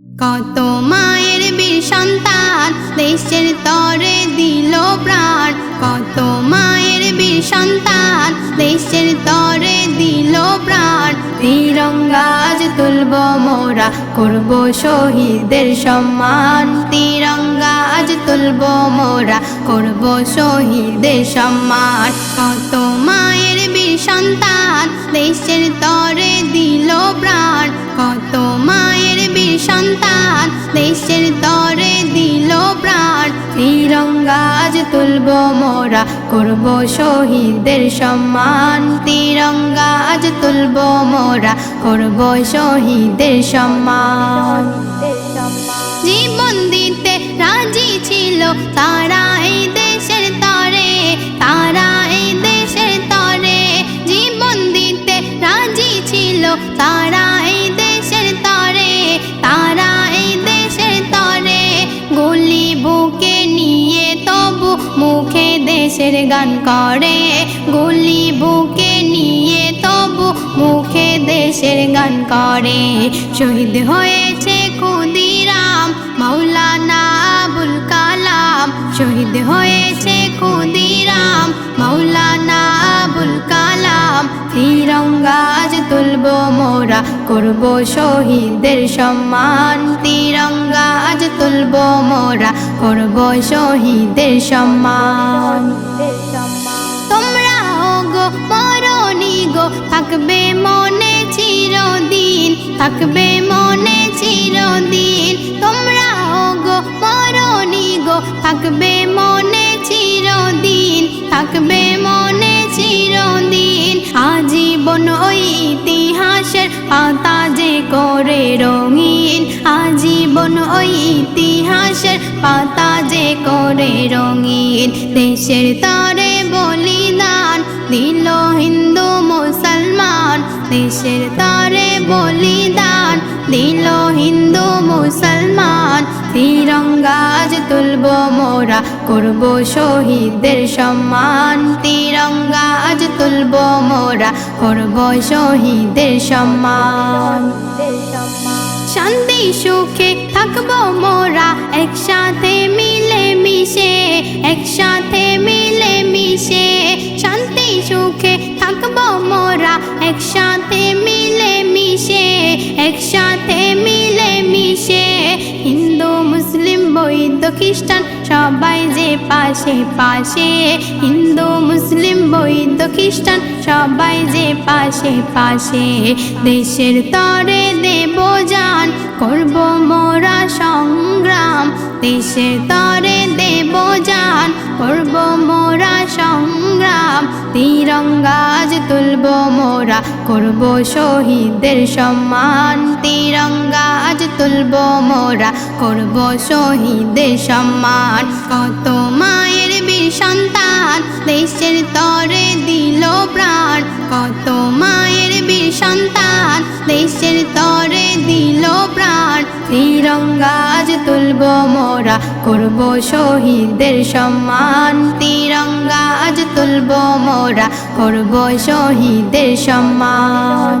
কত মায়ের বীর সন্তান দেশের তরে দিল প্রাণ। কত মায়ের বীর সন্তান দেশের তরে দিল প্রাণ। তিরঙ্গা আজ তুলব মোরা, করব শহীদের সম্মান। তিরঙ্গা আজ তুলব মোরা, করব শহীদের সম্মান। কত মায়ের বীর সন্তান দেশের তরে দিল প্রাণ। তুলব মোরা, করব শহীদের সম্মান। তিরঙ্গা আজ তুলব মোরা, করব শহীদের সম্মান। জীবন দিতে রাজি ছিল তারা এই দেশের তরে, তারা এই দেশের তরে। জীবন দিতে রাজি ছিল তারা মুখে দেশের গান করে, গলি বুকে নিয়ে তবু মুখে দেশের গান করে। শহীদ হয়েছে কুদিরাম মৌলানা আবুল কালাম। শহীদ হয়েছে কুদিরাম মৌলানা আবুল কালাম। তিরঙ্গা আজ তুলব মোরা, করব শহীদের সম্মান। তিরঙ্গা আজ তুলব মোরা করব শহীদের সম্মান। তোমরা গো মরণি গো, থাকবে মনে চিরদিন, থাকবে মনে চিরদিন। তোমরা গো মরণি গো, থাকবে মনে চিরদিন, থাকবে মনে চিরদিন। আজীবন ওই ইতিহাসের পাতা যে করে পাতা যে করে রঙিন, দেশের তরে বলিদান দিল হিন্দু মুসলমান, দেশের তরে বলিদান দিল হিন্দু মুসলমান। তিরঙ্গা আজ তুলব মোরা, করব শহীদের সম্মান। তিরঙ্গা আজ তুলব মোরা, করব শহীদের সম্মান। শান্তি, সুখে থাকব মোরা। একসাথে মিলে মিশে একসাথে মিলে মিশে শান্তি, সুখে থাকব মোরা। একসাথে মিলে মিশে একসাথে মিলে মিশে হিন্দু, মুসলিম বৈদ্য খ্রিস্টান সবাই যে পাশে পাশে। হিন্দু, মুসলিম বৈদ্য খ্রিস্টান সবাই যে পাশে পাশে। দেশের তরে দেব যান করব মোরা সংগ্রাম। দেশের তরে দেব যান করব মোরা সংগ্রাম। তিরঙ্গা আজ তুলব মোরা, করব শহীদের সম্মান। তিরঙ্গা আজ তুলব মোরা, করব শহীদের সম্মান। কত মায়ের বীর সন্তান, দেশের তরে দিল প্রাণ। কত দেশের তরে দিল প্রাণ। তিরঙ্গা আজ তুলব মোরা, করব শহীদের সম্মান। তিরঙ্গা আজ তুলব মোরা, করব শহীদের সম্মান।